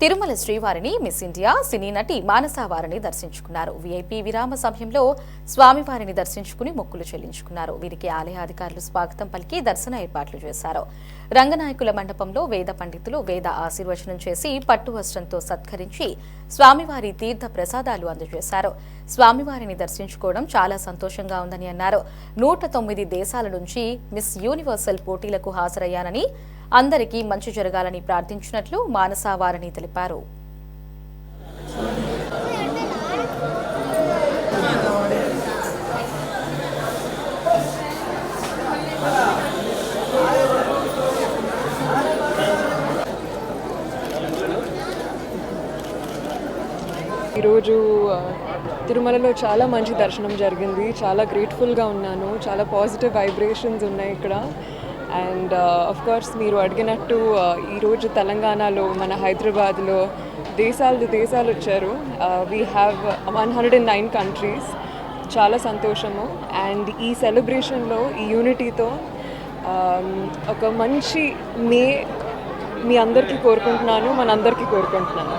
తిరుమల శ్రీవారిని miss India సినీ నటి మానసా వారిని దర్శించుకున్నారు. వీఐపీ విరామ సమయంలో స్వామివారిని దర్శించుకుని మొక్కులు చెల్లించుకున్నారు. వీరికి ఆలయాధికారులు స్వాగతం పలికి దర్శన ఏర్పాట్లు చేశారు. రంగనాయకుల మండపంలో వేద పండితులు వేద ఆశీర్వచనం చేసి పట్టు వస్త్రంతో సత్కరించి స్వామివారి తీర్థ ప్రసాదాలు అందజేశారు. స్వామివారిని దర్శించుకోవడం చాలా సంతోషంగా ఉందని అన్నారు. నూట తొమ్మిది దేశాల నుంచి మిస్ యూనివర్సల్ పోటీలకు హాజరయ్యానని అందరికీ మంచి జరగాలని ప్రార్థించినట్లు మానసా వారిని తెలిపారు. ఈరోజు తిరుమలలో చాలా మంచి దర్శనం జరిగింది. చాలా గ్రేట్ఫుల్గా ఉన్నాను. చాలా పాజిటివ్ వైబ్రేషన్స్ ఉన్నాయి ఇక్కడ. అండ్ uh, ఆఫ్ కోర్స్ మీరు అడిగినట్టు uh, ఈరోజు తెలంగాణలో మన హైదరాబాద్లో దేశాలు దేశాలు వచ్చారు. We have one hundred and nine countries చాలా సంతోషము. అండ్ ఈ సెలబ్రేషన్లో ఈ యూనిటీతో um, ఒక మంచి మే మీ అందరికీ కోరుకుంటున్నాను మనందరికీ కోరుకుంటున్నాను.